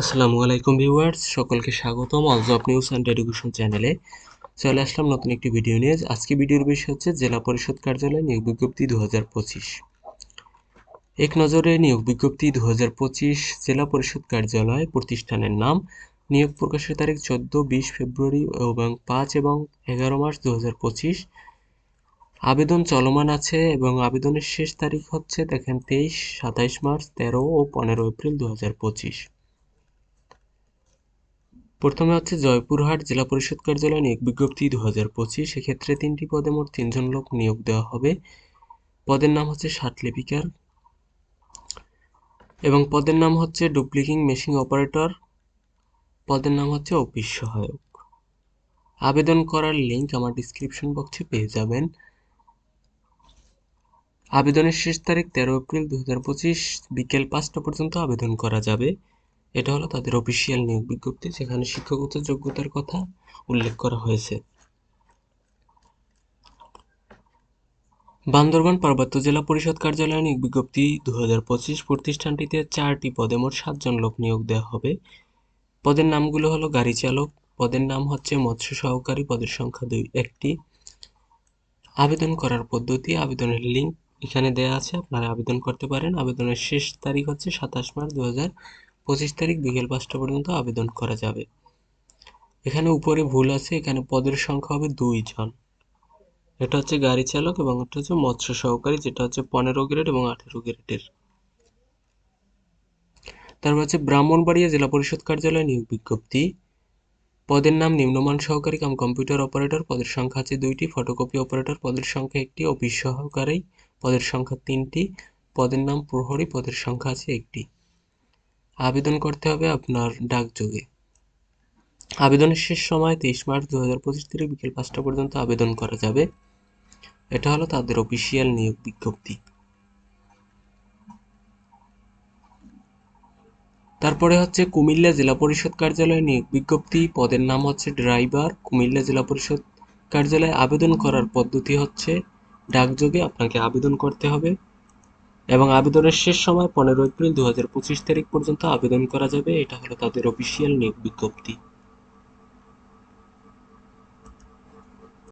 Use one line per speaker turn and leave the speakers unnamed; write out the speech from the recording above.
আসসালামু আলাইকুম ভিউয়ার্স, সকলকে স্বাগতম all job news and education চ্যানেলে। চলে আসলাম নতুন একটি ভিডিও নিয়ে। আজকে ভিডিওর বিষয় হচ্ছে জেলা পরিষদ কার্যালয় নিয়োগ বিজ্ঞপ্তি দু এক নজরে নিয়োগ বিজ্ঞপ্তি দুহাজার পঁচিশ জেলা পরিষদ কার্যালয় প্রতিষ্ঠানের নাম। নিয়োগ প্রকাশের তারিখ চোদ্দ, বিশ ফেব্রুয়ারি এবং পাঁচ এবং এগারো মার্চ দু হাজার পঁচিশ। আবেদন চলমান আছে এবং আবেদনের শেষ তারিখ হচ্ছে দেখেন তেইশ, সাতাইশ মার্চ, তেরো ও পনেরো এপ্রিল দু হাজার পঁচিশ। প্রথমে হচ্ছে জয়পুরহাট জেলা পরিষদ কার্যালয় নিয়োগ বিজ্ঞপ্তি দু হাজার পঁচিশ। সেক্ষেত্রে তিনটি পদে মোট তিনজন লোক নিয়োগ দেওয়া হবে। পদের নাম হচ্ছে লিপিকার এবং পদের নাম হচ্ছে ডুপ্লিকিং মেশিন অপারেটর। পদের নাম হচ্ছে অফিস সহায়ক। আবেদন করার লিঙ্ক আমার ডিসক্রিপশন বক্সে পেয়ে যাবেন। আবেদনের শেষ তারিখ তেরো এপ্রিল দু হাজার পঁচিশ, বিকেল পাঁচটা পর্যন্ত আবেদন করা যাবে। এটা হলো তাদের অফিসিয়াল নিয়োগ বিজ্ঞপ্তি, যেখানে শিক্ষাগত যোগ্যতার কথা উল্লেখ করা হয়েছে। বান্দরবান পার্বত্য জেলা পরিষদ কার্যালয় নিয়োগ বিজ্ঞপ্তি দুই হাজার পঁচিশ প্রতিষ্ঠানটিতে চারটি পদে মোট সাতজন লোক নিয়োগ দেওয়া হবে। পদের নামগুলো হলো গাড়ি চালক, পদের নাম হচ্ছে মৎস্য সহকারী, পদের সংখ্যা দুই, একটি। আবেদন করার পদ্ধতি, আবেদনের লিঙ্ক এখানে দেওয়া আছে, আপনারা আবেদন করতে পারেন। আবেদনের শেষ তারিখ হচ্ছে সাতাশ মার্চ দু পঁচিশ তারিখ বিকেল পাঁচটা পর্যন্ত আবেদন করা যাবে। এখানে উপরে ভুল আছে, এখানে পদের সংখ্যা হবে দুইজন এটা হচ্ছে গাড়ি চালক এবং এটা হচ্ছে মৎস্য সহকারী, যেটা হচ্ছে পনেরো গ্রেড এবং আঠেরো গ্রেডের। তারপর হচ্ছে ব্রাহ্মণবাড়িয়া জেলা পরিষদ কার্যালয় নিয়োগ বিজ্ঞপ্তি। পদের নাম নিম্নমান সহকারী কাম কম্পিউটার অপারেটর, পদের সংখ্যা আছে দুইটি, ফটোকপি অপারেটর, পদের সংখ্যা একটি, অফিস সহকারী, পদের সংখ্যা তিনটি, পদের নাম প্রহরী, পদের সংখ্যা আছে একটি। আবেদন করতে হবে আপনার ডাকযোগে আবেদনের শেষ সময় তেইশ মার্চ দু হাজার পঁচিশ থেকে বিকেল পাঁচটা পর্যন্ত আবেদন করা যাবে। এটা হলো তাদের অফিসিয়াল নিয়োগ বিজ্ঞপ্তি। তারপরে হচ্ছে কুমিল্লা জেলা পরিষদ কার্যালয়ে নিয়োগ বিজ্ঞপ্তি। পদের নাম হচ্ছে ড্রাইভার। কুমিল্লা জেলা পরিষদ কার্যালয়ে আবেদন করার পদ্ধতি হচ্ছে ডাকযোগে আপনাকে আবেদন করতে হবে। এবং আবেদনের শেষ সময় পনেরো এপ্রিল দু হাজার পঁচিশ তারিখ পর্যন্ত আবেদন করা যাবে। এটা হলো তাদের অফিসিয়াল নিয়োগ বিজ্ঞপ্তি।